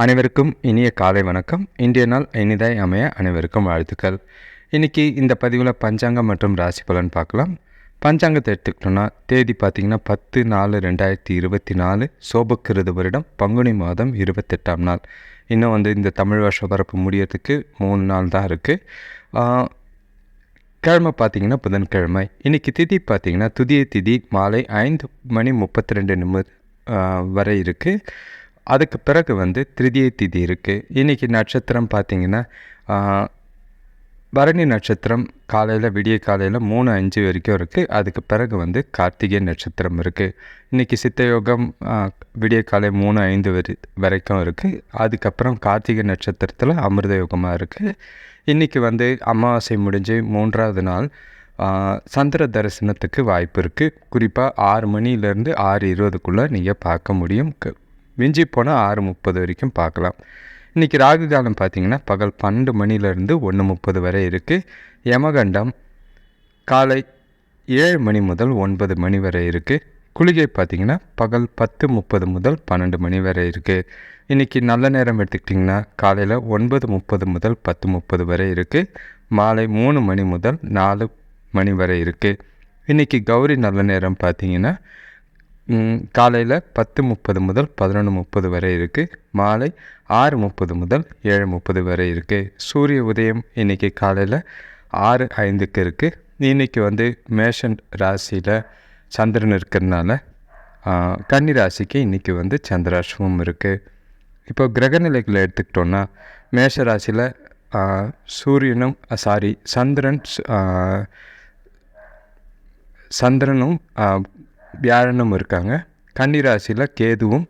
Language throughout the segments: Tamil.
அனைவருக்கும் இனிய காலை வணக்கம். இன்றைய நாள் இனிதாய் அமைய அனைவருக்கும் வாழ்த்துக்கள். இன்றைக்கி இந்த பதிவில் பஞ்சாங்கம் மற்றும் ராசி பலன் பார்க்கலாம். பஞ்சாங்கத்தை எடுத்துக்கிட்டோம்னா தேதி பார்த்திங்கன்னா பத்து நாலு ரெண்டாயிரத்தி இருபத்தி நாலு சோபக்கிருது வருடம் பங்குனி மாதம் இருபத்தெட்டாம் நாள். இன்னும் வந்து இந்த தமிழ் வருஷ பரப்பு முடியறதுக்கு மூணு நாள் தான் இருக்குது கிழமை பார்த்தீங்கன்னா புதன்கிழமை. இன்றைக்கி திதி பார்த்திங்கன்னா துதிய திதி மாலை ஐந்து மணி முப்பத்தி ரெண்டு நிமிட வரை இருக்குது அதுக்கு பிறகு வந்து திருதிய திதி இருக்குது இன்றைக்கி நட்சத்திரம் பார்த்திங்கன்னா பரணி நட்சத்திரம் காலையில் விடிய காலையில் மூணு அஞ்சு வரைக்கும் இருக்குது அதுக்கு பிறகு வந்து கார்த்திகை நட்சத்திரம் இருக்குது இன்றைக்கி சித்தயோகம் விடிய காலை மூணு ஐந்து வரை வரைக்கும் இருக்குது அதுக்கப்புறம் கார்த்திகை நட்சத்திரத்தில் அமிர்த யோகமாக இருக்குது இன்றைக்கி வந்து அமாவாசை முடிஞ்சு மூன்றாவது நாள் சந்திர தரிசனத்துக்கு வாய்ப்பு இருக்குது குறிப்பாக ஆறு மணிலேருந்து ஆறு இருபதுக்குள்ளே நீங்கள் பார்க்க முடியும். மிஞ்சி போனால் ஆறு முப்பது வரைக்கும் பார்க்கலாம். இன்றைக்கி ராகு காலம் பார்த்திங்கன்னா பகல் பன்னெண்டு மணிலேருந்து ஒன்று முப்பது வரை இருக்குது யமகண்டம் காலை ஏழு மணி முதல் ஒன்பது மணி வரை இருக்குது குளிகை பார்த்திங்கன்னா பகல் பத்து முப்பது முதல் பன்னெண்டு மணி வரை இருக்குது இன்றைக்கி நல்ல நேரம் எடுத்துக்கிட்டிங்கன்னா காலையில் ஒன்பது முப்பது முதல் பத்து முப்பது வரை இருக்குது மாலை மூணு மணி முதல் நாலு மணி வரை இருக்குது இன்றைக்கி கௌரி நல்ல நேரம் பார்த்திங்கன்னா காலையில் பத்து முப்பது முதல் பதினொன்று முப்பது வரை இருக்குது மாலை ஆறு முப்பது முதல் ஏழு முப்பது வரை இருக்குது சூரிய உதயம் இன்றைக்கி காலையில் ஆறு ஐந்துக்கு இருக்குது இன்றைக்கி வந்து மேஷன் ராசியில் சந்திரன் இருக்கிறதுனால கன்னி ராசிக்கு இன்றைக்கி வந்து சந்திராஷ்டமும் இருக்குது இப்போ கிரகநிலைகளை எடுத்துக்கிட்டோன்னா மேஷ ராசியில் சூரியனும் சாரி சந்திரன் சந்திரனும் வியாழனும் இருக்காங்க. கன்னிராசியில் கேதுவும்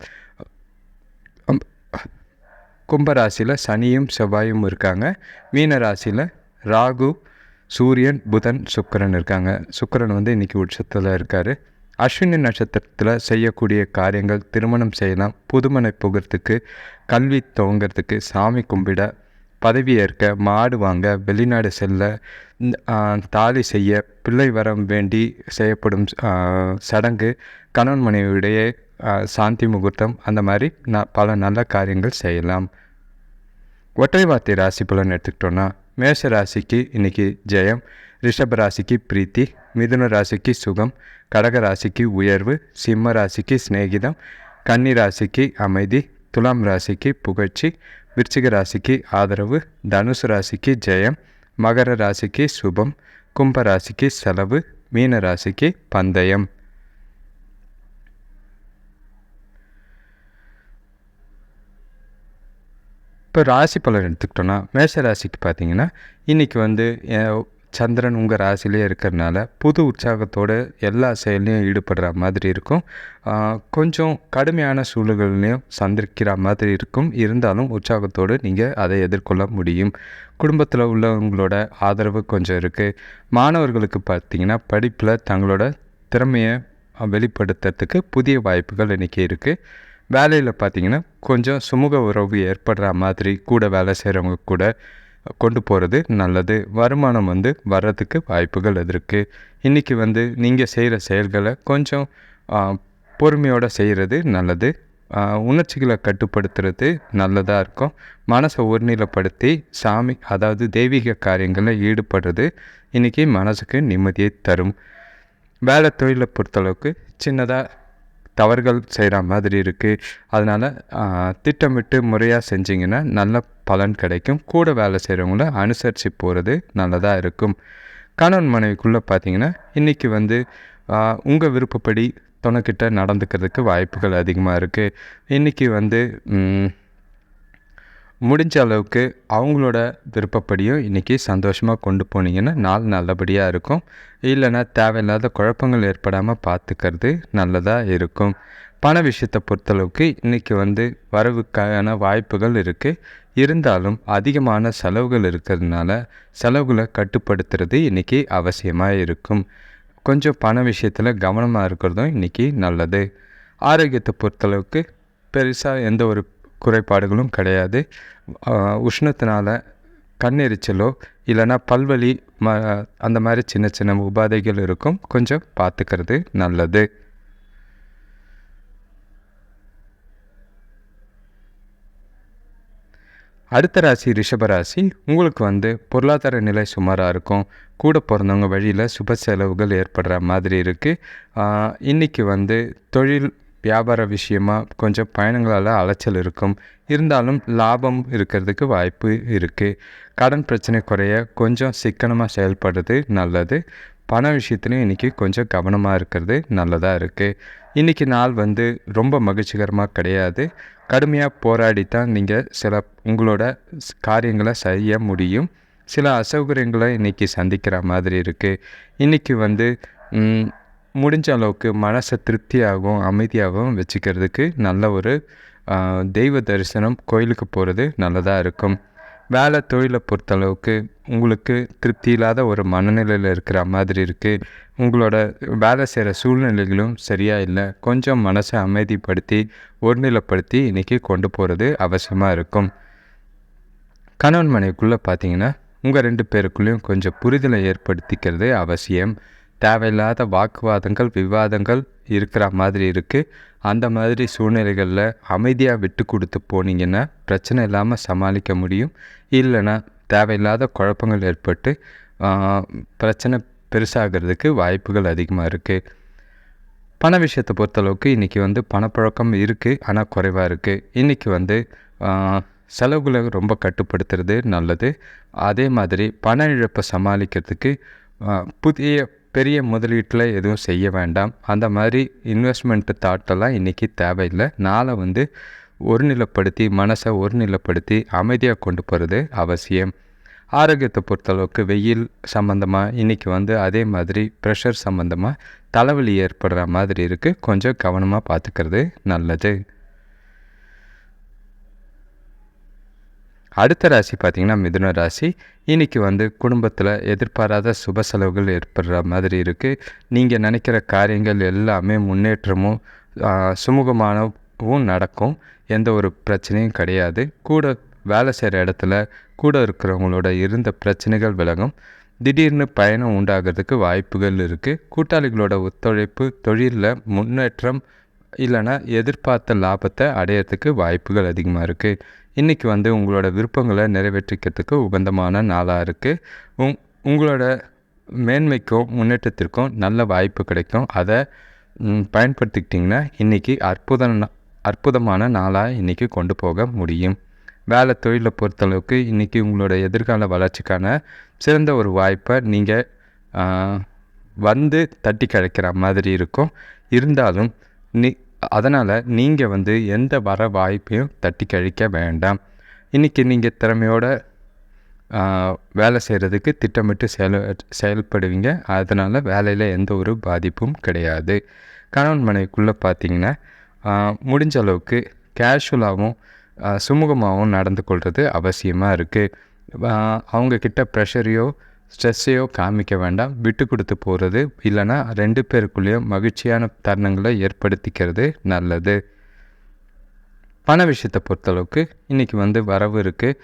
கும்பராசியில் சனியும் செவ்வாயும் இருக்காங்க. மீனராசியில் ராகு சூரியன் புதன் சுக்கரன் இருக்காங்க. சுக்கரன் வந்து இன்றைக்கி உச்சத்தில் இருக்கார். அஸ்வினி நட்சத்திரத்தில் செய்யக்கூடிய காரியங்கள் திருமணம் செய்யலாம். புதுமனை புகிறதுக்கு கல்வி துவங்கிறதுக்கு சாமி கும்பிட பதவியேற்க மாடு வாங்க வெளிநாடு செல்ல தாலி செய்ய பிள்ளை வரம் வேண்டி செய்யப்படும் சடங்கு கணவன் மனைவியுடைய சாந்தி முகூர்த்தம் அந்த மாதிரி நான் பல நல்ல காரியங்கள் செய்யலாம். ஒற்றை வார்த்தை ராசி பலன் எடுத்துக்கிட்டோன்னா மேஷ ராசிக்கு இன்றைக்கி ஜெயம் ரிஷப ராசிக்கு பிரீத்தி மிதுன ராசிக்கு சுகம் கடக ராசிக்கு உயர்வு சிம்ம ராசிக்கு சிநேகிதம் கன்னி ராசிக்கு அமைதி துலாம் ராசிக்கு புகழ்ச்சி விருச்சிக ராசிக்கு ஆதரவு தனுசு ராசிக்கு ஜெயம் மகர ராசிக்கு சுபம் கும்ப ராசிக்கு செலவு மீன ராசிக்கு பந்தயம். இப்போ ராசி பலன் எடுத்துக்கிட்டோன்னா மேஷ ராசிக்கு பார்த்தீங்கன்னா இன்றைக்கி வந்து சந்திரன் உங்கள் ராசிலே இருக்கிறனால புது உற்சாகத்தோடு எல்லா செயல்லையும் ஈடுபடுற மாதிரி இருக்கும். கொஞ்சம் கடுமையான சூழல்கள்லையும் சந்திக்கிற மாதிரி இருக்கும். இருந்தாலும் உற்சாகத்தோடு நீங்கள் அதை எதிர்கொள்ள முடியும். குடும்பத்தில் உள்ளவங்களோட ஆதரவு கொஞ்சம் இருக்குது மாணவர்களுக்கு பார்த்திங்கன்னா படிப்பில் தங்களோட திறமையை வெளிப்படுத்துறதுக்கு புதிய வாய்ப்புகள் இன்றைக்கி இருக்குது வேலையில் பார்த்திங்கன்னா கொஞ்சம் சுமூக உறவு ஏற்படுற மாதிரி கூட வேலை செய்கிறவங்க கூட கொண்டு போகிறது நல்லது. வருமானம் வந்து வர்றதுக்கு வாய்ப்புகள் இருக்குது இன்றைக்கி வந்து நீங்கள் செய்கிற செயல்களை கொஞ்சம் பொறுமையோடு செய்கிறது நல்லது. உணர்ச்சிகளை கட்டுப்படுத்துறது நல்லதாக இருக்கும். மனசை ஒருநிலைப்படுத்தி சாமி அதாவது தெய்வீக காரியங்களில் ஈடுபடுறது இன்றைக்கி மனசுக்கு நிம்மதியை தரும். வேலை தொழிலை பொறுத்தளவுக்கு சின்னதாக தவறுகள் செய்கிற மாதிரி இருக்குது அதனால் திட்டமிட்டு முறையாக செஞ்சிங்கன்னா நல்ல பலன் கிடைக்கும். கூட வேலை செய்கிறவங்கள அனுசரித்து போகிறது நல்லதாக இருக்கும். கணவன் மனைவிக்குள்ளே பார்த்தீங்கன்னா இன்றைக்கி வந்து உங்கள் விருப்பப்படி துணைக்கிட்ட நடந்துக்கிறதுக்கு வாய்ப்புகள் அதிகமாக இருக்குது இன்றைக்கி வந்து முடிஞ்ச அளவுக்கு அவங்களோட விருப்பப்படியும் இன்றைக்கி சந்தோஷமாக கொண்டு போனீங்கன்னா நாள் நல்லபடியாக இருக்கும். இல்லைன்னா தேவையில்லாத குழப்பங்கள் ஏற்படாமல் பார்த்துக்கிறது நல்லதாக இருக்கும். பண விஷயத்தை பொறுத்தளவுக்கு இன்றைக்கி வந்து வரவுக்கான வாய்ப்புகள் இருக்குது இருந்தாலும் அதிகமான செலவுகள் இருக்கிறதுனால செலவுகளை கட்டுப்படுத்துறது இன்றைக்கி அவசியமாக இருக்கும். கொஞ்சம் பண விஷயத்தில் கவனமாக இருக்கிறதும் இன்றைக்கி நல்லது. ஆரோக்கியத்தை பொறுத்தளவுக்கு பெருசாக எந்த ஒரு குறைபாடுகளும் கிடையாது. உஷ்ணத்தினால் கண்ணெரிச்சலோ இல்லைன்னா பல்வலி ம அந்த மாதிரி சின்ன சின்ன உபாதைகள் இருக்கும். கொஞ்சம் பார்த்துக்கிறது நல்லது. அடுத்த ராசி ரிஷபராசி உங்களுக்கு வந்து பொருளாதார நிலை சுமாராக இருக்கும். கூட பிறந்தவங்க வழியில் சுப செலவுகள் ஏற்படுற மாதிரி இருக்குது இன்றைக்கி வந்து தொழில் வியாபார விஷயமாக கொஞ்சம் பயணங்களால் அலைச்சல் இருக்கும். இருந்தாலும் லாபம் இருக்கிறதுக்கு வாய்ப்பு இருக்குது கடன் பிரச்சனை குறைய கொஞ்சம் சிக்கனமாக செயல்படுறது நல்லது. பண விஷயத்துலையும் இன்றைக்கி கொஞ்சம் கவனமாக இருக்கிறது நல்லதாக இருக்குது இன்றைக்கி நாள் வந்து ரொம்ப மகிழ்ச்சிகரமாக கிடையாது. கடுமையாக போராடி தான் நீங்கள் சில உங்களோட காரியங்களை செய்ய முடியும். சில அசௌகரியங்களை இன்றைக்கி சந்திக்கிற மாதிரி இருக்குது இன்றைக்கி வந்து முடிஞ்ச அளவுக்கு மனசை திருப்தியாகவும் அமைதியாகவும் வச்சுக்கிறதுக்கு நல்ல ஒரு தெய்வ தரிசனம் கோயிலுக்கு போகிறது நல்லதாக இருக்கும். வேலை தொழிலை பொறுத்தளவுக்கு உங்களுக்கு திருப்தி இல்லாத ஒரு மனநிலையில் இருக்கிற மாதிரி இருக்குது உங்களோட வேலை செய்கிற சூழ்நிலைகளும் சரியாக இல்லை. கொஞ்சம் மனசை அமைதிப்படுத்தி ஒருநிலைப்படுத்தி இன்றைக்கி கொண்டு போகிறது அவசியமாக இருக்கும். கணவன் மனைவிக்குள்ளே பார்த்தீங்கன்னா உங்கள் ரெண்டு பேருக்குள்ளேயும் கொஞ்சம் புரிதலை ஏற்படுத்திக்கிறது அவசியம். தேவையில்லாத வாக்குவாதங்கள் விவாதங்கள் இருக்கிற மாதிரி இருக்குது அந்த மாதிரி சூழ்நிலைகளில் அமைதியாக விட்டு கொடுத்து போனீங்கன்னா பிரச்சனை இல்லாமல் சமாளிக்க முடியும். இல்லைன்னா தேவையில்லாத குழப்பங்கள் ஏற்பட்டு பிரச்சனை பெருசாகிறதுக்கு வாய்ப்புகள் அதிகமாக இருக்குது பண விஷயத்தை பொறுத்தளவுக்கு இன்றைக்கி வந்து பணப்பழக்கம் இருக்குது ஆனால் குறைவாக இருக்குது இன்றைக்கி வந்து செலவுகளை ரொம்ப கட்டுப்படுத்துறது நல்லது. அதே மாதிரி பண இழப்பை சமாளிக்கிறதுக்கு புதிய பெரிய முதலீட்டில் எதுவும் செய்ய வேண்டாம். அந்த மாதிரி இன்வெஸ்ட்மெண்ட்டு தாட்டெல்லாம் இன்றைக்கி தேவையில்லை. நாளை வந்து ஒருநிலைப்படுத்தி மனசை ஒருநிலைப்படுத்தி அமைதியாக கொண்டு போகிறது அவசியம். ஆரோக்கியத்தை பொறுத்தளவுக்கு வெயில் சம்மந்தமாக இன்றைக்கி வந்து அதே மாதிரி ப்ரெஷர் சம்மந்தமாக தலைவலி ஏற்படுற மாதிரி இருக்குது கொஞ்சம் கவனமாக பார்த்துக்கிறது நல்லது. அடுத்த ராசி பார்த்திங்கன்னா மிதுன ராசி. இன்றைக்கி வந்து குடும்பத்தில் எதிர்பாராத சுப செலவுகள் ஏற்படுற மாதிரி இருக்குது நீங்கள் நினைக்கிற காரியங்கள் எல்லாமே முன்னேற்றமும் சுமூகமானவும் நடக்கும். எந்த ஒரு பிரச்சனையும் கிடையாது. கூட வேலை செய்கிற இடத்துல கூட இருக்கிறவங்களோட இருந்த பிரச்சனைகள் விலகும். திடீர்னு பயணம் உண்டாகிறதுக்கு வாய்ப்புகள் இருக்குது கூட்டாளிகளோட ஒத்துழைப்பு தொழிலில் முன்னேற்றம் இல்லைன்னா எதிர்பார்த்த லாபத்தை அடையிறதுக்கு வாய்ப்புகள் அதிகமாக இருக்குது இன்றைக்கி வந்து உங்களோட விருப்பங்களை நிறைவேற்றிக்கிறதுக்கு உகந்தமான நாளாக இருக்குது உங் உங்களோட மேன்மைக்கும் முன்னேற்றத்திற்கும் நல்ல வாய்ப்பு கிடைக்கும். அதை பயன்படுத்திக்கிட்டிங்கன்னா இன்றைக்கி அற்புத அற்புதமான நாளாக இன்றைக்கி கொண்டு போக முடியும். வேலை தொழிலை பொறுத்தளவுக்கு இன்றைக்கி உங்களோட எதிர்கால வளர்ச்சிக்கான சிறந்த ஒரு வாய்ப்பை நீங்கள் வந்து தட்டி கிடைக்கிற மாதிரி இருக்கும். இருந்தாலும் நீ அதனால் நீங்கள் வந்து எந்த வர வாய்ப்பையும் தட்டி கழிக்க வேண்டாம். இன்றைக்கி நீங்கள் திறமையோட வேலை செய்கிறதுக்கு திட்டமிட்டு செயல் செயல்படுவீங்க. அதனால் வேலையில் எந்த ஒரு பாதிப்பும் கிடையாது. கணவன் மனைவிக்குள்ளே பார்த்தீங்கன்னா முடிஞ்ச அளவுக்கு கேஷுவலாகவும் சுமூகமாகவும் நடந்து கொள்வது அவசியமாக இருக்குது அவங்கக்கிட்ட ப்ரெஷரையோ ஸ்ட்ரெஸ்ஸையோ காமிக்க வேண்டாம். விட்டு கொடுத்து போகிறது இல்லைன்னா ரெண்டு பேருக்குள்ளேயும் மகிழ்ச்சியான தருணங்களை ஏற்படுத்திக்கிறது நல்லது. பண விஷயத்தை பொறுத்தளவுக்கு இன்றைக்கி வந்து வரவு இருக்குது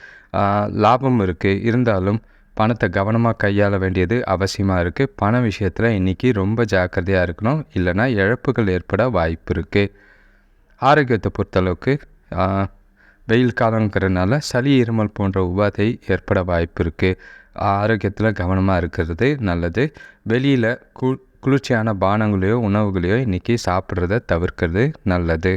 லாபம் இருக்குது இருந்தாலும் பணத்தை கவனமாக கையாள வேண்டியது அவசியமாக இருக்குது பண விஷயத்தில் இன்றைக்கி ரொம்ப ஜாக்கிரதையாக இருக்கணும். இல்லைன்னா இழப்புகள் ஏற்பட வாய்ப்பு இருக்குது ஆரோக்கியத்தை பொறுத்தளவுக்கு வெயில் காலங்கிறதுனால சளி இருமல் போன்ற உபாதை ஏற்பட வாய்ப்பு இருக்குது ஆரோக்கியத்தில் கவனமாக இருக்கிறது நல்லது. வெளியில் கு குளிர்ச்சியான பானங்களையோ உணவுகளையோ இன்றைக்கி சாப்பிட்றத தவிர்க்கிறது நல்லது.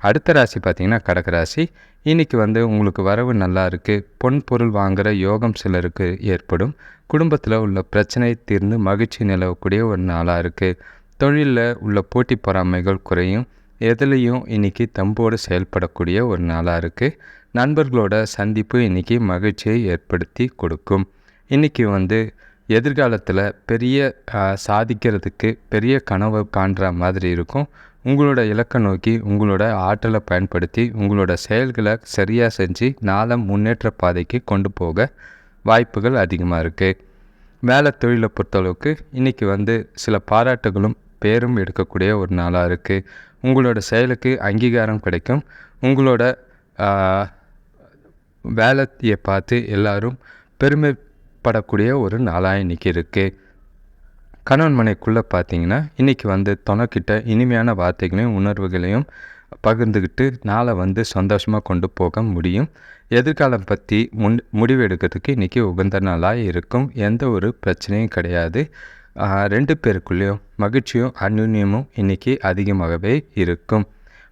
அடுத்த ராசி பார்த்தீங்கன்னா கடகராசி ராசி. இன்னைக்கு வந்து உங்களுக்கு வரவு நல்லா இருக்குது பொன் பொருள் வாங்குகிற யோகம் சிலருக்கு ஏற்படும். குடும்பத்தில் உள்ள பிரச்சனை தீர்ந்து மகிழ்ச்சி நிலவக்கூடிய ஒரு நாளாக இருக்குது தொழிலில் உள்ள போட்டி பொறாமைகள் குறையும். எதுலேயும் இன்னைக்கு தம்போடு செயல்படக்கூடிய ஒரு நாளாக இருக்குது நண்பர்களோட சந்திப்பு இன்னைக்கு மகிழ்ச்சியை ஏற்படுத்தி கொடுக்கும். இன்றைக்கி வந்து எதிர்காலத்தில் பெரிய சாதிக்கிறதுக்கு பெரிய கனவு காண்ற மாதிரி இருக்கும். உங்களோட இலக்கை நோக்கி உங்களோட ஆற்றலை பயன்படுத்தி உங்களோட செயல்களை சரியாக செஞ்சு நாளை முன்னேற்ற பாதைக்கு கொண்டு போக வாய்ப்புகள் அதிகமாக இருக்குது வேலை தொழிலை பொறுத்தளவுக்கு இன்றைக்கி வந்து சில பாராட்டுகளும் பேரும் எடுக்கக்கூடிய ஒரு நாளாக இருக்குது உங்களோட செயலுக்கு அங்கீகாரம் கிடைக்கும். உங்களோட வேலையை பார்த்து எல்லாரும் பெருமைப்படக்கூடிய ஒரு நாளாக இன்றைக்கி இருக்குது கணவன் மனைக்குள்ளே பார்த்தீங்கன்னா இன்றைக்கி வந்து தொனக்கிட்ட இனிமையான வார்த்தைகளையும் உணர்வுகளையும் பகிர்ந்துக்கிட்டு நாளை வந்து சந்தோஷமாக கொண்டு போக முடியும். எதிர்காலம் பற்றி முன் முடிவு எடுக்கிறதுக்கு இன்றைக்கி உகந்த நாளாக இருக்கும். எந்த ஒரு பிரச்சனையும் கிடையாது. ரெண்டு பேருக்குள்ளேயும் மகிழ்ச்சியும் அந்யுன்யமும் இன்றைக்கி அதிகமாகவே இருக்கும்.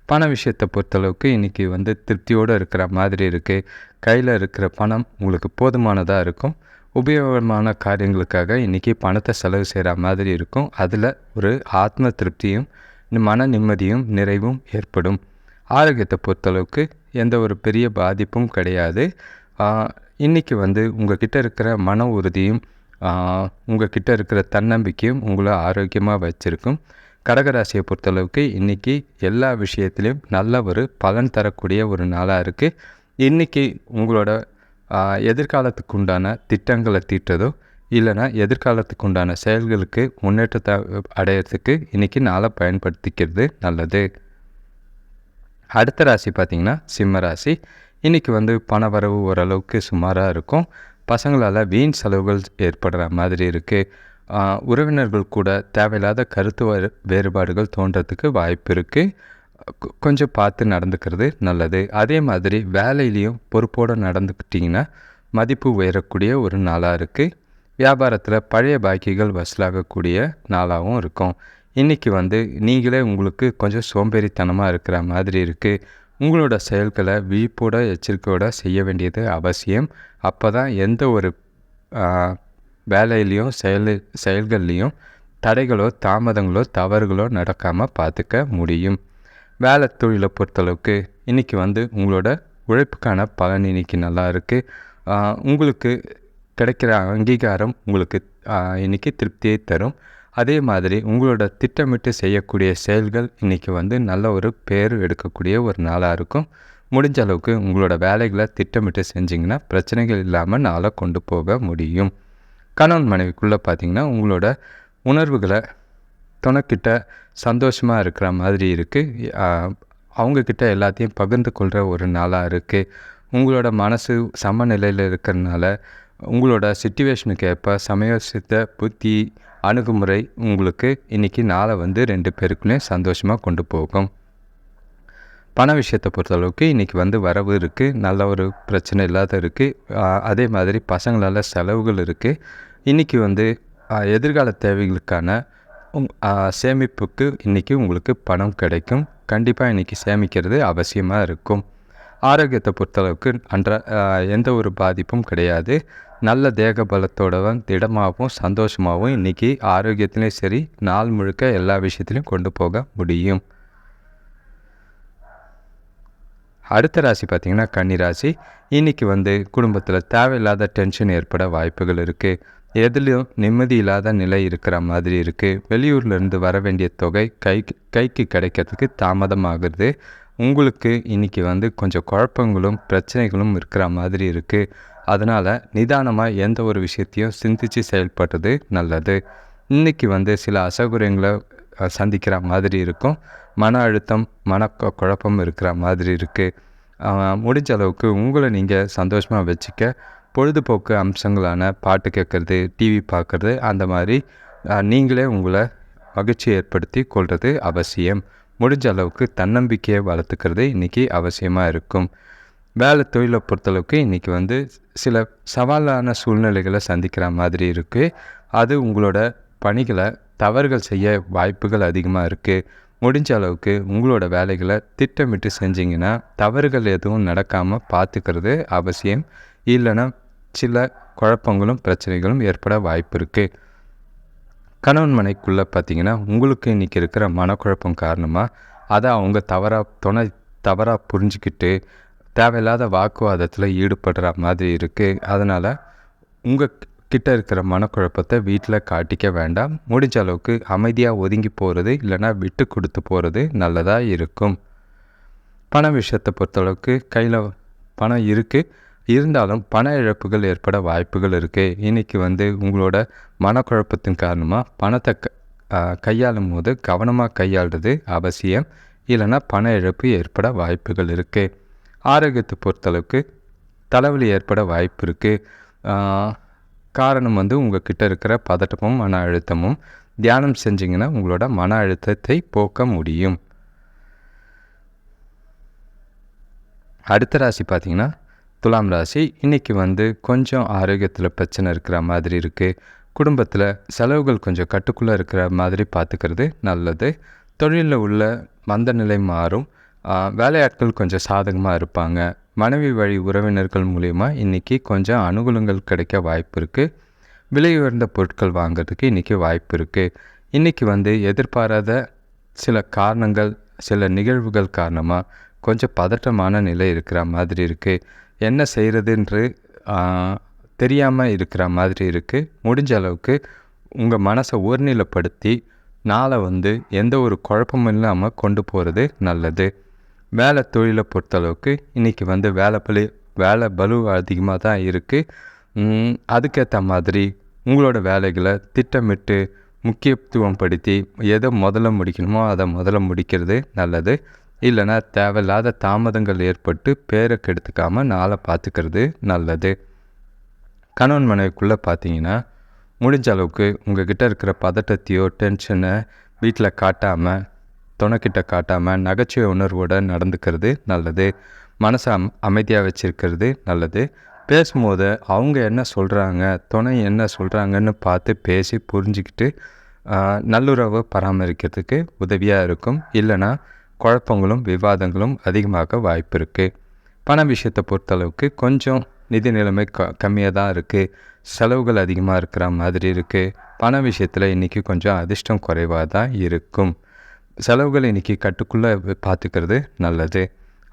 பண விஷயத்தை பொறுத்தளவுக்கு இன்றைக்கி வந்து திருப்தியோடு இருக்கிற மாதிரி இருக்குது கையில் இருக்கிற பணம் உங்களுக்கு போதுமானதாக இருக்கும். உபயோகமான காரியங்களுக்காக இன்றைக்கி பணத்தை செலவு செய்கிற மாதிரி இருக்கும். அதில் ஒரு ஆத்ம திருப்தியும் மன நிம்மதியும் நிறைவும் ஏற்படும். ஆரோக்கியத்தை பொறுத்தளவுக்கு எந்த ஒரு பெரிய பாதிப்பும் கிடையாது. இன்றைக்கி வந்து உங்கள் கிட்டே இருக்கிற மன உறுதியும் உங்கள் கிட்டே இருக்கிற தன்னம்பிக்கையும் உங்களை ஆரோக்கியமாக வச்சுருக்கும். கடகராசியை பொறுத்தளவுக்கு இன்றைக்கி எல்லா விஷயத்துலேயும் நல்ல ஒரு பலன் தரக்கூடிய ஒரு நாளாக இருக்குது இன்றைக்கி உங்களோட எதிர்காலத்துக்கு உண்டான திட்டங்களை தீட்டுறதோ இல்லைனா எதிர்காலத்துக்கு உண்டான செயல்களுக்கு முன்னேற்றத்தை அடையிறதுக்கு இன்றைக்கி நாளை பயன்படுத்திக்கிறது நல்லது. அடுத்த ராசி பார்த்திங்கன்னா சிம்ம ராசி. இன்றைக்கி வந்து பண வரவு ஓரளவுக்கு சுமாராக இருக்கும். பசங்களால் வீண் செலவுகள் ஏற்படுற மாதிரி இருக்குது உறவினர்கள் கூட தேவையில்லாத கருத்து வேறுபாடுகள் தோன்றதுக்கு வாய்ப்பு இருக்குது கொஞ்சம் பார்த்து நடந்துக்கிறது நல்லது. அதே மாதிரி வேலையிலையும் பொறுப்போடு நடந்துக்கிட்டிங்கன்னா மதிப்பு உயரக்கூடிய ஒரு நாளாக இருக்குது வியாபாரத்தில் பழைய பாக்கிகள் வசூலாகக்கூடிய நாளாகவும் இருக்கும். இன்றைக்கி வந்து நீங்களே உங்களுக்கு கொஞ்சம் சோம்பேறித்தனமாக இருக்கிற மாதிரி இருக்குது உங்களோட செயல்களை விழிப்போட எச்சரிக்கையோடு செய்ய வேண்டியது அவசியம். அப்போ தான் எந்த ஒரு வேலையிலையும் செயல் செயல்கள்லேயும் தடைகளோ தாமதங்களோ தவறுகளோ நடக்காமல் பார்த்துக்க முடியும். வேலை தொழிலை பொறுத்தளவுக்கு இன்றைக்கி வந்து உங்களோட உழைப்புக்கான பலன் இன்றைக்கி நல்லா இருக்குது உங்களுக்கு கிடைக்கிற அங்கீகாரம் உங்களுக்கு இன்றைக்கி திருப்தியை தரும். அதே மாதிரி உங்களோட திட்டமிட்டு செய்யக்கூடிய செயல்கள் இன்றைக்கி வந்து நல்ல ஒரு பேர் எடுக்கக்கூடிய ஒரு நாளாக இருக்கும். முடிஞ்ச அளவுக்கு உங்களோட வேலைகளை திட்டமிட்டு செஞ்சிங்கன்னா பிரச்சனைகள் இல்லாமல் நாளை கொண்டு போக முடியும். கணவன் மனைவிக்குள்ளே பார்த்திங்கன்னா உங்களோட உணர்வுகளை துணைக்கிட்ட சந்தோஷமாக இருக்கிற மாதிரி இருக்குது அவங்கக்கிட்ட எல்லாத்தையும் பகிர்ந்து கொள்கிற ஒரு நாளாக இருக்குது உங்களோட மனசு சமநிலையில் இருக்கிறனால உங்களோட சுச்சுவேஷனுக்கு ஏற்ப சமயோசித்த புத்தி அணுகுமுறை உங்களுக்கு இன்றைக்கி நாளை வந்து ரெண்டு பேருக்குமே சந்தோஷமாக கொண்டு போகும். பண விஷயத்தை பொறுத்தளவுக்கு இன்றைக்கி வந்து வரவு இருக்குது நல்ல ஒரு பிரச்சனை இல்லாத இருக்குது அதே மாதிரி பசங்களால் செலவுகள் இருக்குது இன்றைக்கி வந்து எதிர்கால தேவைகளுக்கான உங் சேமிப்புக்கு இன்றைக்கி உங்களுக்கு பணம் கிடைக்கும். கண்டிப்பாக இன்றைக்கி சேமிக்கிறது அவசியமாக இருக்கும். ஆரோக்கியத்தை பொறுத்தளவுக்கு அன்ற எந்த ஒரு பாதிப்பும் கிடையாது. நல்ல தேக பலத்தோடவும் திடமாகவும் சந்தோஷமாகவும் இன்றைக்கி ஆரோக்கியத்துலேயும் சரி நாள் முழுக்க எல்லா விஷயத்துலையும் கொண்டு போக முடியும். அடுத்த ராசி பார்த்திங்கன்னா கன்னிராசி இன்றைக்கி வந்து குடும்பத்தில் தேவையில்லாத டென்ஷன் ஏற்பட வாய்ப்புகள் இருக்குது எதுலேயும் நிம்மதி இல்லாத நிலை இருக்கிற மாதிரி இருக்குது வெளியூர்லேருந்து வர வேண்டிய தொகை கை கைக்கு கிடைக்கிறதுக்கு தாமதமாகிறது உங்களுக்கு இன்றைக்கி வந்து கொஞ்சம் குழப்பங்களும் பிரச்சனைகளும் இருக்கிற மாதிரி இருக்குது அதனால் நிதானமாக எந்த ஒரு விஷயத்தையும் சிந்தித்து செயல்படுறது நல்லது. இன்றைக்கி வந்து சில அசௌகரியங்களை சந்திக்கிற மாதிரி இருக்கும். மன அழுத்தம் மன குழப்பம் இருக்கிற மாதிரி இருக்குது முடிஞ்ச அளவுக்கு உங்களை நீங்கள் சந்தோஷமாக வச்சுக்க பொழுதுபோக்கு அம்சங்களான பாட்டு கேட்குறது டிவி பார்க்குறது அந்த மாதிரி நீங்களே உங்களை மகிழ்ச்சி ஏற்படுத்தி கொள்வது அவசியம். முடிஞ்ச அளவுக்கு தன்னம்பிக்கையை வளர்த்துக்கிறது இன்றைக்கி அவசியமாக இருக்கும். வேலை தொழிலை பொறுத்தளவுக்கு இன்றைக்கி வந்து சில சவாலான சூழ்நிலைகளை சந்திக்கிற மாதிரி இருக்குது அது உங்களோட பணிகளை தவறுகள் செய்ய வாய்ப்புகள் அதிகமாக இருக்குது முடிஞ்ச அளவுக்கு உங்களோட வேலைகளை திட்டமிட்டு செஞ்சிங்கன்னா தவறுகள் எதுவும் நடக்காமல் பார்த்துக்கிறது அவசியம். இல்லைன்னா சில குழப்பங்களும் பிரச்சனைகளும் ஏற்பட வாய்ப்பு இருக்குது கணவன் மனைக்குள்ளே பார்த்தீங்கன்னா உங்களுக்கு இன்றைக்கி இருக்கிற மனக்குழப்பம் காரணமாக அதை அவங்க தவறாக துணை தவறாக புரிஞ்சுக்கிட்டு தேவையில்லாத வாக்குவாதத்தில் ஈடுபடுற மாதிரி இருக்குது அதனால் உங்கள் கிட்ட இருக்கிற மனக்குழப்பத்தை வீட்டில் காட்டிக்க வேண்டாம். முடிஞ்ச அளவுக்கு அமைதியாக ஒதுங்கி போகிறது இல்லைனா விட்டு கொடுத்து போகிறது நல்லதாக இருக்கும். பண விஷயத்தை பொறுத்தளவுக்கு கையில் பணம் இருக்குது இருந்தாலும் பண இழப்புகள் ஏற்பட வாய்ப்புகள் இருக்குது இன்றைக்கி வந்து உங்களோட மனக்குழப்பத்தின் காரணமாக பணத்தை க கையாளும் போது கவனமாக கையாளுறது அவசியம். இல்லைனா பண இழப்பு ஏற்பட வாய்ப்புகள் இருக்குது ஆரோக்கியத்தை பொறுத்தளவுக்கு தலைவலி ஏற்பட வாய்ப்பு இருக்குது காரணம் வந்து உங்கள் கிட்ட இருக்கிற பதட்டமும் மன அழுத்தமும். தியானம் செஞ்சிங்கன்னா உங்களோட மன அழுத்தத்தை போக்க முடியும். அடுத்த ராசி பார்த்திங்கன்னா துலாம் ராசி. இன்றைக்கி வந்து கொஞ்சம் ஆரோக்கியத்தில் பிரச்சனை இருக்கிற மாதிரி இருக்குது குடும்பத்தில் செலவுகள் கொஞ்சம் கட்டுக்குள்ளே இருக்கிற மாதிரி பார்த்துக்கிறது நல்லது. தொழிலில் உள்ள மந்த நிலை மாறும். வேலையாட்கள் கொஞ்சம் சாதகமாக இருப்பாங்க. மனைவி வழி உறவினர்கள் மூலிமா இன்றைக்கி கொஞ்சம் அனுகூலங்கள் கிடைக்க வாய்ப்பு இருக்குது விலை உயர்ந்த பொருட்கள் வாங்கிறதுக்கு இன்றைக்கி வாய்ப்பு இருக்குது இன்றைக்கி வந்து எதிர்பாராத சில காரணங்கள் சில நிகழ்வுகள் காரணமாக கொஞ்சம் பதட்டமான நிலை இருக்கிற மாதிரி இருக்குது என்ன செய்கிறதுன்று தெரியாமல் இருக்கிற மாதிரி இருக்குது முடிஞ்ச அளவுக்கு உங்கள் மனசை ஒருநிலைப்படுத்தி நாளை வந்து எந்த ஒரு குழப்பமும் இல்லாமல் கொண்டு போகிறது நல்லது. வேலை தொழிலை பொறுத்தளவுக்கு இன்றைக்கி வந்து வேலை பலி வேலை பலு அதிகமாக தான் இருக்குது அதுக்கேற்ற மாதிரி உங்களோட வேலைகளை திட்டமிட்டு முக்கியத்துவம் படுத்தி எதை முதல்ல முடிக்கணுமோ அதை முதல்ல முடிக்கிறது நல்லது. இல்லைனா தேவையில்லாத தாமதங்கள் ஏற்பட்டு பேரை கெடுத்துக்காமல் நாளை பார்த்துக்கிறது நல்லது. கணவன் மனைவிக்குள்ளே பார்த்தீங்கன்னா முடிஞ்ச அளவுக்கு உங்கள் கிட்டே இருக்கிற பதட்டத்தையோ டென்ஷனை வீட்டில் காட்டாமல் துணைக்கிட்ட காட்டாமல் நகைச்சுவை உணர்வோடு நடந்துக்கிறது நல்லது. மனசை அம் அமைதியாக வச்சுருக்கிறது நல்லது. பேசும்போது அவங்க என்ன சொல்கிறாங்க துணை என்ன சொல்கிறாங்கன்னு பார்த்து பேசி புரிஞ்சுக்கிட்டு நல்லுறவை பராமரிக்கிறதுக்கு உதவியாக இருக்கும். இல்லைனா குழப்பங்களும் விவாதங்களும் அதிகமாக வாய்ப்பு இருக்குது பண விஷயத்தை பொறுத்தளவுக்கு கொஞ்சம் நிதி நிலைமை க கம்மியாக தான் இருக்குது செலவுகள் அதிகமாக இருக்கிற மாதிரி இருக்குது பண விஷயத்தில் இன்றைக்கி கொஞ்சம் அதிர்ஷ்டம் குறைவாக தான் இருக்கும். செலவுகள் இன்றைக்கி கட்டுக்குள்ளே பார்த்துக்கிறது நல்லது.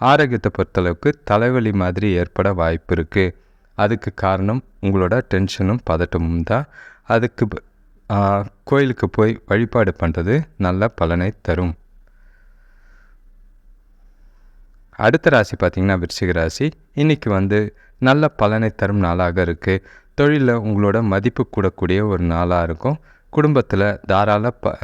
ஆரோக்கியத்தை பொறுத்தளவுக்கு தலைவலி மாதிரி ஏற்பட வாய்ப்பு இருக்குது அதுக்கு காரணம் உங்களோட டென்ஷனும் பதட்டமும் தான். அதுக்கு கோயிலுக்கு போய் வழிபாடு பண்ணுறது நல்ல பலனை தரும். அடுத்த ராசி பார்த்திங்கன்னா விருச்சிக ராசி. இன்றைக்கி வந்து நல்ல பலனை தரும் நாளாக இருக்குது தொழிலில் உங்களோட மதிப்பு கூடக்கூடிய ஒரு நாளாக இருக்கும். குடும்பத்தில் தாராள ப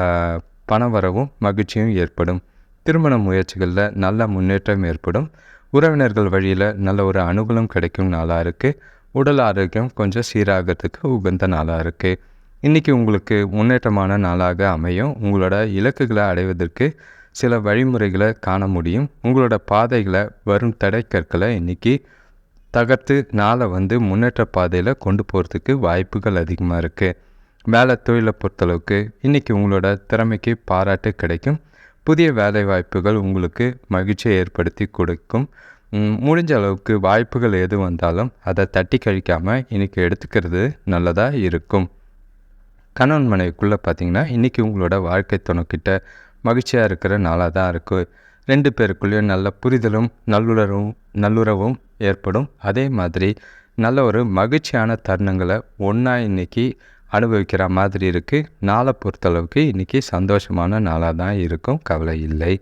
பண வரவும் மகிழ்ச்சியும் ஏற்படும். திருமண முயற்சிகளில் நல்ல முன்னேற்றம் ஏற்படும். உறவினர்கள் வழியில் நல்ல ஒரு அனுகூலம் கிடைக்கும் நாளாக இருக்குது உடல் ஆரோக்கியம் கொஞ்சம் சீராகிறதுக்கு உகந்த நாளாக இருக்குது இன்றைக்கி உங்களுக்கு முன்னேற்றமான நாளாக அமையும். உங்களோட இலக்குகளை அடைவதற்கு சில வழிமுறைகளை காண முடியும். உங்களோட பாதைகளை வரும் தடை கற்களை இன்றைக்கி தகர்த்து நாளை வந்து முன்னேற்ற பாதையில் கொண்டு போகிறதுக்கு வாய்ப்புகள் அதிகமாக இருக்குது வேலை தொழிலை பொறுத்தளவுக்கு இன்றைக்கி உங்களோட திறமைக்கு பாராட்டு கிடைக்கும். புதிய வேலை வாய்ப்புகள் உங்களுக்கு மகிழ்ச்சியை ஏற்படுத்தி கொடுக்கும். முடிஞ்ச அளவுக்கு வாய்ப்புகள் எது வந்தாலும் அதை தட்டி கழிக்காமல் இன்றைக்கி எடுத்துக்கிறது நல்லதாக இருக்கும். கணவன் மனைவிக்குள்ளே பார்த்திங்கன்னா இன்றைக்கி உங்களோட வாழ்க்கை துணைக்கிட்ட மகிழ்ச்சியாக இருக்கிற நாளாக தான் இருக்குது ரெண்டு பேருக்குள்ளேயும் நல்ல புரிதலும் நல்லுறவும் நல்லுறவும் ஏற்படும். அதே மாதிரி நல்ல ஒரு மகிழ்ச்சியான தருணங்களை ஒன்றா இன்றைக்கி அனுபவிக்கிற மாதிரி இருக்குது நாளை பொறுத்தளவுக்கு இன்றைக்கி சந்தோஷமான நாளாக தான் இருக்கும். கவலை இல்லை.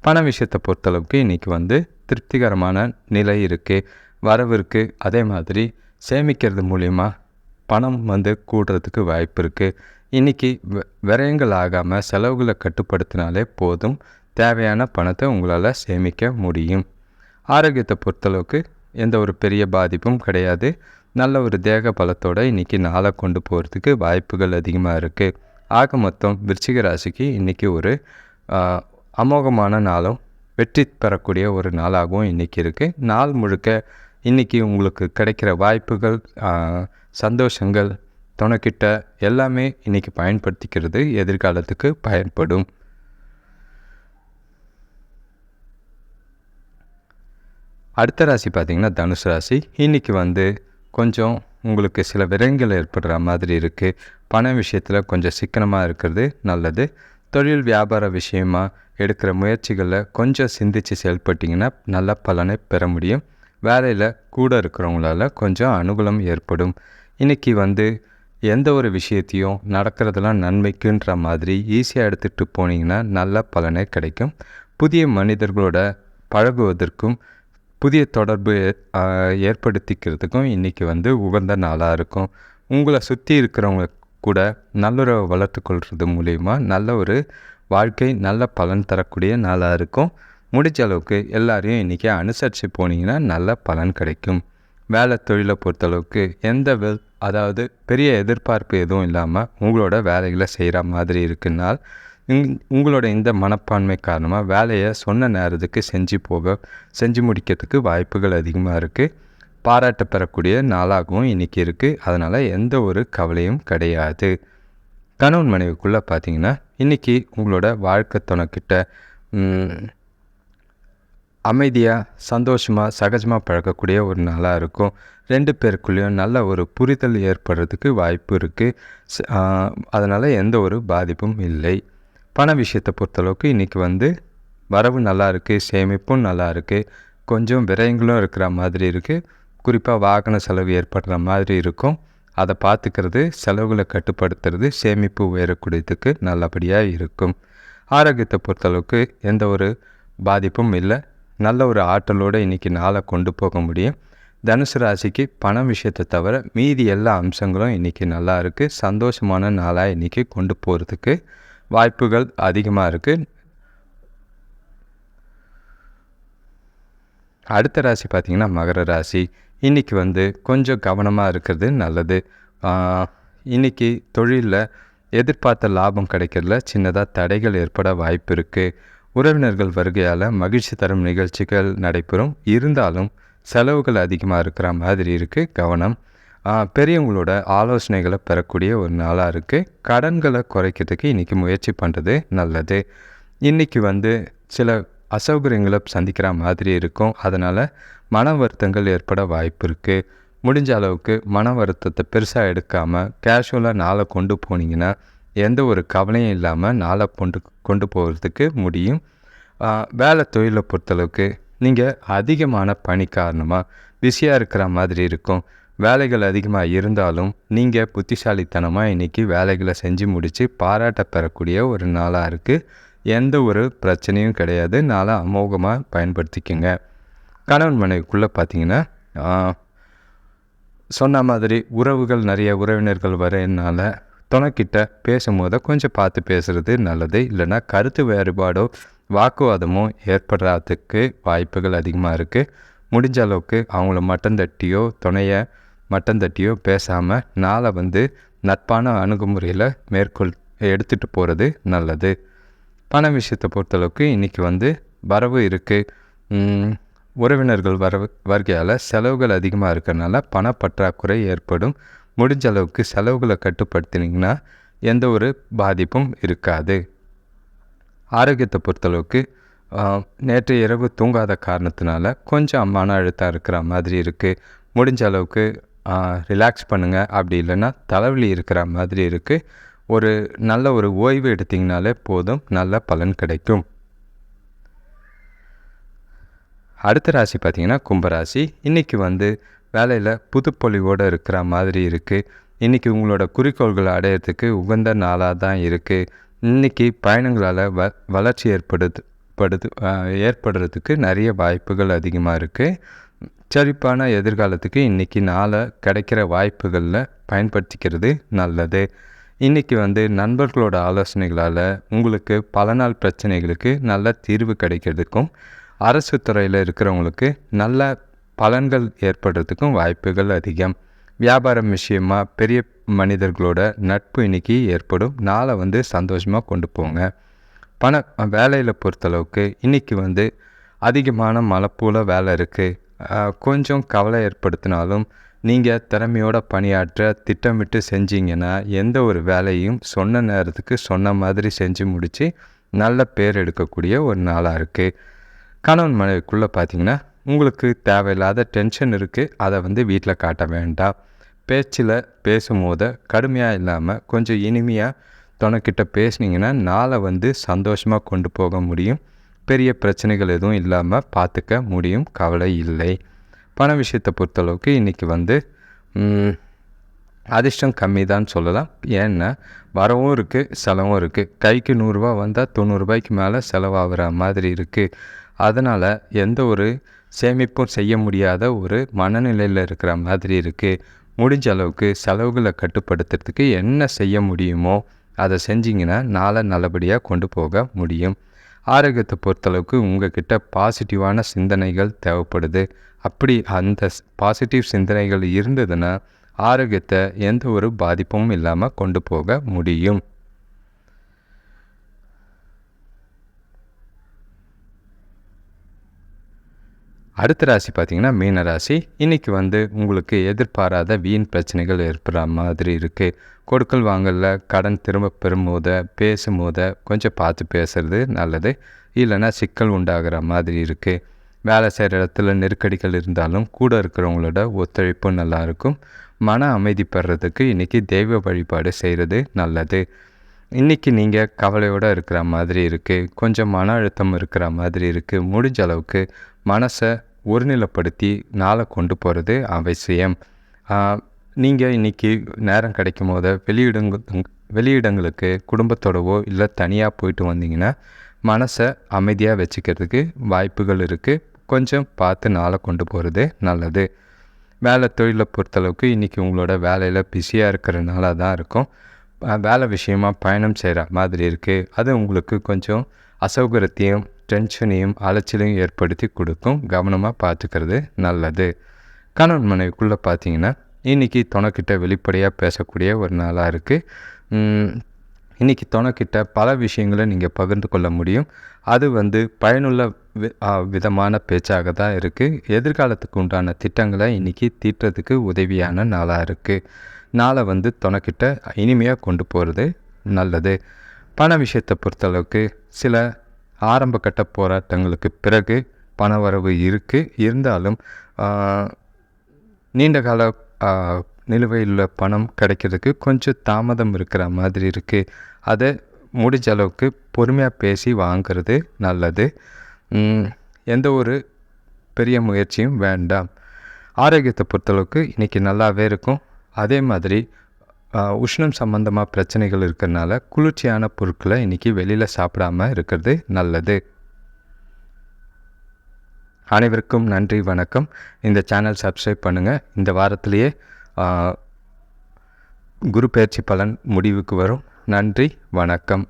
பண விஷயத்தை பொறுத்தளவுக்கு இன்றைக்கி வந்து திருப்திகரமான நிலை இருக்குது வரவு இருக்குது அதே மாதிரி சேமிக்கிறது மூலிமா பணம் வந்து கூடுறதுக்கு வாய்ப்பு இருக்குது இன்றைக்கி விரயங்கள் ஆகாமல் செலவுகளை கட்டுப்படுத்தினாலே போதும். தேவையான பணத்தை உங்களால் சேமிக்க முடியும். ஆரோக்கியத்தை பொறுத்தளவுக்கு எந்த ஒரு பெரிய பாதிப்பும் கிடையாது. நல்ல ஒரு தேக பலத்தோடு இன்றைக்கி நாளை கொண்டு போகிறதுக்கு வாய்ப்புகள் அதிகமாக இருக்குது ஆக மொத்தம் விருச்சிக ராசிக்கு இன்றைக்கி ஒரு அமோகமான நாளும் வெற்றி பெறக்கூடிய ஒரு நாளாகவும் இன்றைக்கி இருக்குது நாள் முழுக்க இன்றைக்கி உங்களுக்கு கிடைக்கிற வாய்ப்புகள் சந்தோஷங்கள் துணைக்கிட்ட எல்லாமே இன்றைக்கி பயன்படுத்திக்கிறது எதிர்காலத்துக்கு பயன்படும். அடுத்த ராசி பார்த்திங்கன்னா தனுசு ராசி. இன்றைக்கி வந்து கொஞ்சம் உங்களுக்கு சில விரயங்கள் ஏற்படுற மாதிரி இருக்குது பண விஷயத்தில் கொஞ்சம் சிக்கனமாக இருக்கிறது நல்லது. தொழில் வியாபார விஷயமாக எடுக்கிற முயற்சிகளில் கொஞ்சம் சிந்தித்து செயல்பட்டிங்கன்னா நல்ல பலனை பெற முடியும். வேலையில் கூட இருக்கிறவங்களால கொஞ்சம் அனுகூலம் ஏற்படும். இன்றைக்கி வந்து எந்த ஒரு விஷயத்தையும் நடக்கிறதெல்லாம் நன்மைக்குன்ற மாதிரி ஈஸியாக எடுத்துகிட்டு போனீங்கன்னா நல்ல பலனே கிடைக்கும். புதிய மனிதர்களோட பழகுவதற்கும் புதிய தொடர்பு ஏற்படுத்திக்கிறதுக்கும் இன்றைக்கி வந்து உகந்த நாளாக இருக்கும். உங்களை சுற்றி இருக்கிறவங்க கூட நல்லுறவை வளர்த்து மூலிமா நல்ல ஒரு வாழ்க்கை நல்ல பலன் தரக்கூடிய நாளாக இருக்கும். முடிஞ்ச அளவுக்கு எல்லாரையும் இன்றைக்கி அனுசரித்து போனீங்கன்னா நல்ல பலன் கிடைக்கும். வேலை தொழிலை பொறுத்தளவுக்கு எந்த வெல் அதாவது பெரிய எதிர்பார்ப்பு எதுவும் இல்லாமல் உங்களோட வேலைகளை செய்கிற மாதிரி இருக்குன்னால் உங்களோட இந்த மனப்பான்மை காரணமாக வேலையை சொன்ன நேரத்துக்கு செஞ்சு போக செஞ்சு முடிக்கிறதுக்கு வாய்ப்புகள் அதிகமாக இருக்குது பாராட்ட பெறக்கூடிய நாளாகவும் இன்றைக்கி இருக்குது அதனால் எந்த ஒரு கவலையும் கிடையாது. கணவன் மனைவிக்குள்ளே பார்த்தீங்கன்னா இன்றைக்கி உங்களோட வாழ்க்கை துணைக்கிட்ட அமைதியாக சந்தோஷமாக சகஜமாக பழக்கக்கூடிய ஒரு நாளாக இருக்கும். ரெண்டு பேருக்குள்ளேயும் நல்ல ஒரு புரிதல் ஏற்படுறதுக்கு வாய்ப்பு இருக்குது அதனால் எந்த ஒரு பாதிப்பும் இல்லை. பண விஷயத்தை பொறுத்தளவுக்கு இன்றைக்கி வந்து வரவு நல்லா இருக்குது சேமிப்பும் நல்லா இருக்குது கொஞ்சம் விரயங்களும் இருக்கிற மாதிரி இருக்குது குறிப்பாக வாகன செலவு ஏற்படுற மாதிரி இருக்கும். அதை பார்த்துக்கிறது செலவுகளை கட்டுப்படுத்துறது சேமிப்பு உயரக்கூடியதுக்கு நல்லபடியாக இருக்கும். ஆரோக்கியத்தை பொறுத்தளவுக்கு எந்த ஒரு பாதிப்பும் இல்லை. நல்ல ஒரு ஆற்றலோடு இன்றைக்கி நாளை கொண்டு போக முடியும். தனுசு ராசிக்கு பணம் விஷயத்தை தவிர மீதி எல்லா அம்சங்களும் இன்றைக்கி நல்லா இருக்குது சந்தோஷமான நாளாக இன்றைக்கி கொண்டு போகிறதுக்கு வாய்ப்புகள் அதிகமாக இருக்குது அடுத்த ராசி பார்த்திங்கன்னா மகர ராசி. இன்றைக்கி வந்து கொஞ்சம் கவனமாக இருக்கிறது நல்லது. இன்றைக்கி தொழிலில் எதிர்பார்த்த லாபம் கிடைக்கிறதுல சின்னதாக தடைகள் ஏற்பட வாய்ப்பு இருக்குது உறவினர்கள் வருகையால் மகிழ்ச்சி தரும் நிகழ்ச்சிகள் நடைபெறும். இருந்தாலும் செலவுகள் அதிகமாக இருக்கிற மாதிரி இருக்குது கவனம். பெரியவங்களோட ஆலோசனைகளை பெறக்கூடிய ஒரு நாளாக இருக்குது கடன்களை குறைக்கிறதுக்கு இன்றைக்கி முயற்சி பண்ணுறது நல்லது. இன்றைக்கி வந்து சில அசௌகரியங்களை சந்திக்கிற மாதிரி இருக்கும். அதனால் மன வருத்தங்கள் ஏற்பட வாய்ப்பு இருக்குது முடிஞ்ச அளவுக்கு மன வருத்தத்தை பெருசாக எடுக்காமல் கேஷுவலாக நாளை கொண்டு போனீங்கன்னா எந்த ஒரு கவலையும் இல்லாமல் நாளை கொண்டு கொண்டு போகிறதுக்கு முடியும். வேலை தொழிலை பொறுத்தளவுக்கு நீங்கள் அதிகமான பணி காரணமாக பிஸியாக இருக்கிற மாதிரி இருக்கும். வேலைகள் அதிகமாக இருந்தாலும் நீங்கள் புத்திசாலித்தனமாக இன்றைக்கி வேலைகளை செஞ்சு முடித்து பாராட்ட பெறக்கூடிய ஒரு நாளாக இருக்குது எந்த ஒரு பிரச்சனையும் கிடையாது. நாளை அமோகமாக பயன்படுத்திக்கோங்க. கணவன் மனைவிக்குள்ளே பார்த்தீங்கன்னா சொன்ன மாதிரி உறவுகள் நிறைய உறவினர்கள் வரனால துணைக்கிட்ட பேசும்போது கொஞ்சம் பார்த்து பேசுகிறது நல்லது. இல்லைன்னா கருத்து வேறுபாடோ வாக்குவாதமோ ஏற்படுறதுக்கு வாய்ப்புகள் அதிகமாக இருக்குது முடிஞ்ச அளவுக்கு அவங்கள மட்டம் தட்டியோ துணையை மட்டம் தட்டியோ பேசாமல் நாளை வந்து நட்பான அணுகுமுறையில் மேற்கொள் எடுத்துகிட்டு போகிறது நல்லது. பண விஷயத்தை பொறுத்தளவுக்கு இன்றைக்கி வந்து வரவு இருக்குது உறவினர்கள் வரவு வருகையால் செலவுகள் அதிகமாக இருக்கிறனால பணப்பற்றாக்குறை ஏற்படும். முடிஞ்ச அளவுக்கு செலவுகளை கட்டுப்படுத்தினீங்கன்னா எந்த ஒரு பாதிப்பும் இருக்காது. ஆரோக்கியத்தை பொறுத்தளவுக்கு நேற்று இரவு தூங்காத காரணத்தினால கொஞ்சம் மன அழுத்தம் இருக்கிற மாதிரி இருக்குது முடிஞ்ச அளவுக்கு ரிலாக்ஸ் பண்ணுங்கள் அப்படி இல்லைன்னா தலைவலி இருக்கிற மாதிரி இருக்குது ஒரு நல்ல ஒரு ஓய்வு எடுத்திங்கனாலே போதும். நல்ல பலன் கிடைக்கும். அடுத்த ராசி பார்த்திங்கன்னா கும்பராசி. இன்றைக்கி வந்து வேலையில் புதுப்பொழிவோடு இருக்கிற மாதிரி இருக்குது இன்றைக்கி உங்களோட குறிக்கோள்களை அடையிறதுக்கு உகந்த நாளாக தான் இருக்குது இன்றைக்கி பயணங்களால் வ வளர்ச்சி ஏற்படுது படுது ஏற்படுறதுக்கு நிறைய வாய்ப்புகள் அதிகமாக இருக்குது செழிப்பான எதிர்காலத்துக்கு இன்றைக்கி நாளை கிடைக்கிற வாய்ப்புகளில் பயன்படுத்திக்கிறது நல்லது. இன்றைக்கி வந்து நண்பர்களோட ஆலோசனைகளால் உங்களுக்கு பல நாள் பிரச்சனைகளுக்கு நல்ல தீர்வு கிடைக்கிறதுக்கும் அரசு துறையில் இருக்கிறவங்களுக்கு நல்ல பலன்கள் ஏற்படுறதுக்கும் வாய்ப்புகள் அதிகம். வியாபாரம் விஷயமாக பெரிய மனிதர்களோட நட்பு இன்னைக்கு ஏற்படும். நாளை வந்து சந்தோஷமாக கொண்டு போங்க. பண வேலையில் பொறுத்தளவுக்கு இன்றைக்கி வந்து அதிகமான மலைப்பூல வேலை இருக்குது கொஞ்சம் கவலை ஏற்படுத்தினாலும் நீங்கள் திறமையோட பணியாற்ற திட்டமிட்டு செஞ்சீங்கன்னா எந்த ஒரு வேலையும் சொன்ன நேரத்துக்கு சொன்ன மாதிரி செஞ்சு முடித்து நல்ல பேர் எடுக்கக்கூடிய ஒரு நாளாக இருக்குது கணவன் மனைவிக்குள்ளே பார்த்தீங்கன்னா உங்களுக்கு தேவையில்லாத டென்ஷன் இருக்குது அதை வந்து வீட்டில் காட்ட வேண்டாம். பேச்சில் பேசும்போது கடுமையாக இல்லாமல் கொஞ்சம் இனிமையாக துணைக்கிட்ட பேசுனீங்கன்னா நாளை வந்து சந்தோஷமாக கொண்டு போக முடியும். பெரிய பிரச்சனைகள் எதுவும் இல்லாமல் பார்த்துக்க முடியும். கவலை இல்லை. பண விஷயத்தை பொறுத்தளவுக்கு இன்றைக்கி வந்து அதிர்ஷ்டம் கம்மி தான் சொல்லலாம். ஏன்னா வரவும் இருக்குது செலவும் இருக்குது கைக்கு நூறுரூவா வந்தால் தொண்ணூறுரூபாய்க்கு மேலே செலவாகிற மாதிரி இருக்குது அதனால் எந்த ஒரு சேமிப்பும் செய்ய முடியாத ஒரு மனநிலையில் இருக்கிற மாதிரி இருக்குது முடிஞ்ச அளவுக்கு செலவுகளை கட்டுப்படுத்துறதுக்கு என்ன செய்ய முடியுமோ அதை செஞ்சிங்கன்னா நாளை நல்லபடியாக கொண்டு போக முடியும். ஆரோக்கியத்தை பொறுத்தளவுக்கு உங்ககிட்ட பாசிட்டிவான சிந்தனைகள் தேவைப்படுது. அப்படி அந்த பாசிட்டிவ் சிந்தனைகள் இருந்ததுன்னா ஆரோக்கியத்தை எந்த ஒரு பாதிப்பும் இல்லாமல் கொண்டு போக முடியும். அடுத்த ராசி பார்த்திங்கன்னா மீன ராசி. இன்றைக்கி வந்து உங்களுக்கு எதிர்பாராத வீண் பிரச்சனைகள் ஏற்படுற மாதிரி இருக்குது கொடுக்கல் வாங்கலில் கடன் திரும்ப பெறும்போத பேசும்போத கொஞ்சம் பார்த்து பேசுகிறது நல்லது. இல்லைன்னா சிக்கல் உண்டாகிற மாதிரி இருக்குது வேலை செய்கிற இடத்துல நெருக்கடிகள் இருந்தாலும் கூட இருக்கிறவங்களோட ஒத்துழைப்பு நல்லாயிருக்கும் மன அமைதி பெறதுக்கு இன்றைக்கி தெய்வ வழிபாடு செய்கிறது நல்லது. இன்றைக்கி நீங்கள் கவலையோடு இருக்கிற மாதிரி இருக்குது கொஞ்சம் மன அழுத்தம் இருக்கிற மாதிரி இருக்குது முடிஞ்ச அளவுக்கு மனசை ஒருநிலைப்படுத்தி நாளை கொண்டு போகிறது அவசியம். நீங்கள் இன்றைக்கி நேரம் கிடைக்கும் போது வெளியிடங்க வெளியிடங்களுக்கு குடும்பத்தோடவோ இல்லை தனியாக போயிட்டு வந்தீங்கன்னா மனசை அமைதியாக வச்சுக்கிறதுக்கு வாய்ப்புகள் இருக்குது கொஞ்சம் பார்த்து நாளை கொண்டு போகிறது நல்லது. வேலை தொழிலை பொறுத்தளவுக்கு இன்றைக்கி உங்களோட வேலையில் பிஸியாக இருக்கிறனால தான் இருக்கும். வேலை விஷயமாக பயணம் செய்கிற மாதிரி இருக்குது அது உங்களுக்கு கொஞ்சம் அசௌகரியத்தையும் டென்ஷனையும் அலைச்சலையும் ஏற்படுத்தி கொடுக்கும். கவனமாக பார்த்துக்கிறது நல்லது. கணவன் மனைவிக்குள்ளே பார்த்தீங்கன்னா இன்றைக்கி துணைக்கிட்ட வெளிப்படையாக பேசக்கூடிய ஒரு நாளாக இருக்குது இன்றைக்கி துணைக்கிட்ட பல விஷயங்களை நீங்கள் பகிர்ந்து கொள்ள முடியும். அது வந்து பயனுள்ள விதமான பேச்சாக தான் இருக்குது எதிர்காலத்துக்கு உண்டான திட்டங்களை இன்றைக்கி தீட்டுறதுக்கு உதவியான நாளாக இருக்குது நாளை வந்து துணைக்கிட்ட இனிமையாக கொண்டு போகிறது நல்லது. பண விஷயத்தை பொறுத்தளவுக்கு சில ஆரம்ப கட்ட போராட்டங்களுக்கு பிறகு பணவரவு இருக்குது இருந்தாலும் நீண்ட கால நிலுவையில் பணம் கிடைக்கிறதுக்கு கொஞ்சம் தாமதம் இருக்கிற மாதிரி இருக்குது அதை முடிஞ்ச அளவுக்கு பொறுமையாக பேசி வாங்கிறது நல்லது. எந்த ஒரு பெரிய முயற்சியும் வேண்டாம். ஆரோக்கியத்தை பொறுத்தளவுக்கு இன்றைக்கி நல்லாவே இருக்கும். அதே மாதிரி உஷ்ணம் சம்மந்தமாக பிரச்சனைகள் இருக்கிறனால குளிர்ச்சியான பொருட்களை இன்றைக்கி வெளியில் சாப்பிடாம இருக்கிறது நல்லது. அனைவருக்கும் நன்றி வணக்கம். இந்த சேனல் சப்ஸ்கிரைப் பண்ணுங்கள் இந்த வாரத்திலேயே குரு பயிற்சி பலன் முடிவுக்கு வரும். நன்றி வணக்கம்.